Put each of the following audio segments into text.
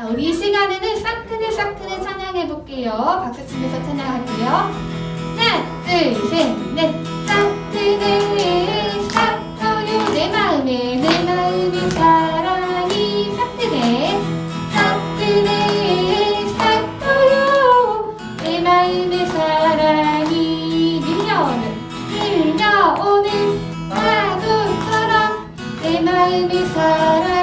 자, 우리 이 시간에는 싹트네 싹트네 찬양해 볼게요. 박수 치면서 찬양할게요. 하나, 둘, 셋, 넷. 싹트네 싹터요 내 마음에 내 마음의 사랑이 싹트네 싹트네 싹터요 내 마음의 사랑이 밀려오는 밀려오는 파도처럼 내 마음의 사랑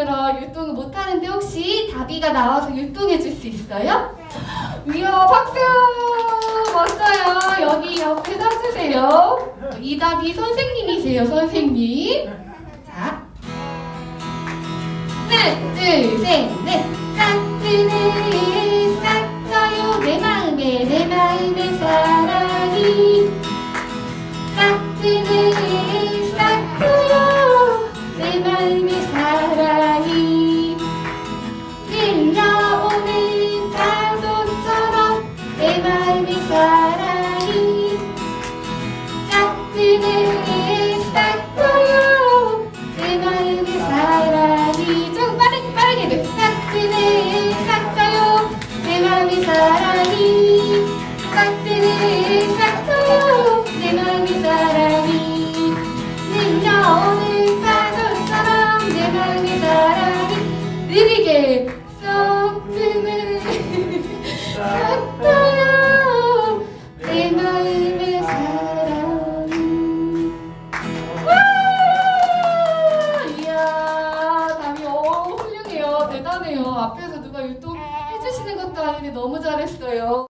치느라 율동을 못하는데 혹시 다비가 나와서 율동해 줄 수 있어요? 이야 박수! 멋져요. 여기 옆에 서주세요. 이다비 선생님이세요 선생님. 자. 하나 둘 셋넷. 싹트네 느리게 쏙드는 싹트요 내 어. 앞에서 누가 율동 해주시는 것도 아닌데 너무 잘했어요.